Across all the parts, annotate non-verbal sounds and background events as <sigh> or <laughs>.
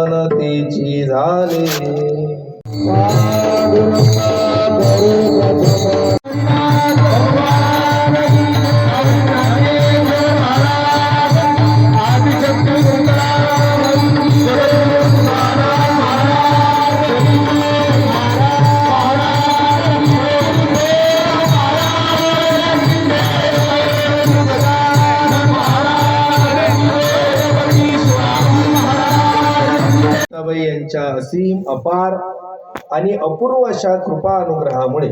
जनार्दन तिची झाले सीताबाई यांच्या असीम अपार आणि अपूर्व अशा कृपा अनुग्रहामुळे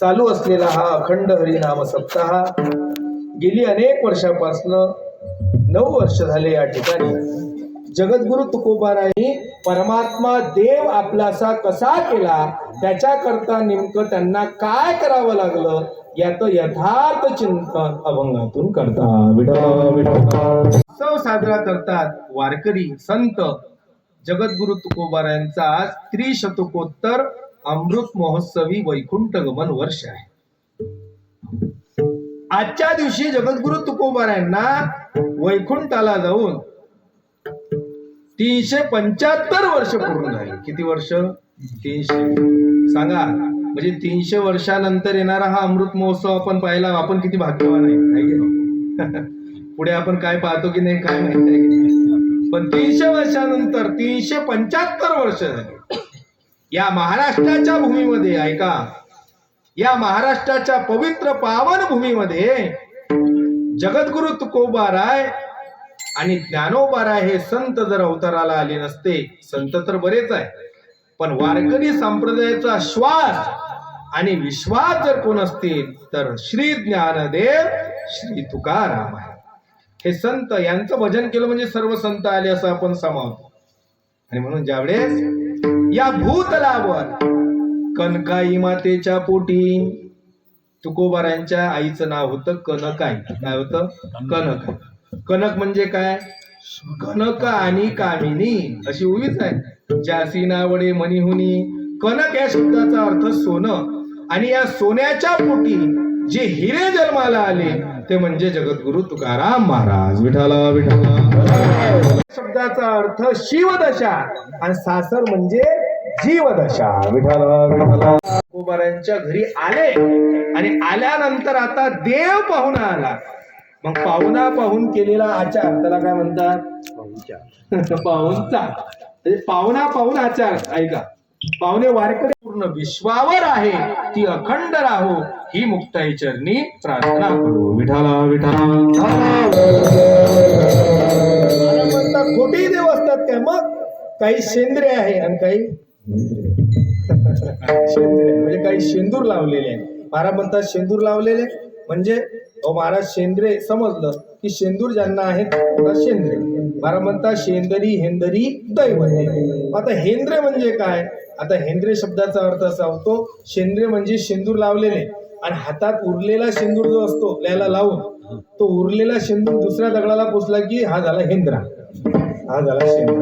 चालू असलेला हा अखंड हरिनाम सप्ताह गेली अनेक वर्षापासून नऊ वर्ष झाले या ठिकाणी. जगद्गुरु तुकोबारांनी परमात्मा देव आपलासा कसा केला? त्याच्याकरता नेमकं त्यांना काय करावं लागलं? यात यथार्थ चिंतन अभंगातून करतात. विठा विठा उत्सव साजरा करतात वारकरी संत. जगद्गुरु तुकोबारायांचा आज त्रिशतकोत्तर अमृत महोत्सवी वैकुंठ गमन वर्ष आहे. आजच्या दिवशी जगद्गुरु तुकोबारायांना वैकुंठाला जाऊन तीनशे पंच्याहत्तर वर्ष पूर्ण झाली. किती वर्ष? तीनशे. सांगा. म्हणजे तीनशे वर्षानंतर येणारा हा अमृत महोत्सव आपण पाहिला आपण किती भाग्यवान आहे नाही? <laughs> पुढे आपण काय पाहतो की नाही काय माहिती आहे नाही? पण तीनशे वर्षानंतर तीनशे पंच्याहत्तर वर्ष झाली. या महाराष्ट्राच्या भूमीमध्ये ऐका. या महाराष्ट्राच्या पवित्र पावन भूमीमध्ये जगद्गुरु तुकोबाराय आणि ज्ञानोबाराय हे संत जर अवताराला आले नसते संत तर बरेच आहे पण वारकरी संप्रदायाचा श्वास आणि विश्वास जर कोण असतील तर श्री ज्ञानदेव श्री तुकाराम आहे हे संत यांचं भजन केलं म्हणजे सर्व संत आले असं आपण समावतो. आणि म्हणून ज्यावेळेस या भूतलावर कनकाई मातेच्या पोटी तुकोबारांच्या आईचं नाव होतं कनकाई काय होतं? कनक कनक म्हणजे काय? कनक आणि कामिनी अशी उभीच आहे. जासी नावडे मणिहुनी कनक या शब्दाचा अर्थ सोनं. आणि या सोन्याच्या पोटी जे हिरे जन्माला आले ते म्हणजे जगद्गुरु तुकाराम महाराज. विठाला विठाला शब्दाचा अर्थ शिवदशा आणि सासर म्हणजे जीवदशा. विठाला विठाला तुकोबारांच्या घरी आले आणि आल्यानंतर आता देव पाहुणा आला. मग पाहुणा पाहून केलेला आचार त्याला काय म्हणतात? पाहुणचा <laughs> म्हणजे पाहुणा पाहून आचार ऐका. पाहुणे वारकरी पूर्ण विश्वावर आहे ती अखंड राहो ही मुक्ताई चरणी प्रार्थना करू. विठाला विठाला म्हणतात खोटी देव असतात काय मग काही शेंद्रे आहे आणि काही <laughs> शेंद्रे म्हणजे काही शेंदूर लावलेले आहे महाराज म्हणतात शेंदूर लावलेले म्हणजे अहो महाराज शेंद्रे समजलं की शेंदूर ज्यांना आहेत शेंद्रे. महाराज म्हणतात शेंदरी हेंदरी दैव आता हेंद्रे म्हणजे काय? आता हेंद्रे शब्दाचा अर्थ असा होतो शेंद्रे म्हणजे शेंदूर लावलेले. आणि हातात उरलेला शेंदूर जो असतो त्याला लावून तो उरलेला शेंदूर दुसऱ्या दगडाला पोचला की हा झाला हेंद्रा. हा झाला शेंद्रा.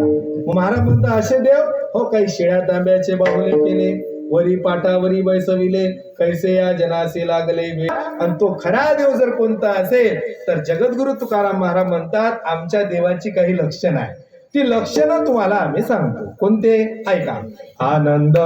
मग महाराज म्हणतात असे देव हो काही शेळ्या तांब्याचे बाहुले केले वरी पाठावरी बैसविले. कैसे या जनासे लागले वे? आणि तो खरा देव जर कोणता असेल तर जगद्गुरु तुकाराम महाराज म्हणतात आमच्या देवाची काही लक्षणं आहे ती लक्षणं तुम्हाला आम्ही सांगतो. कोणते? ऐका. आनंद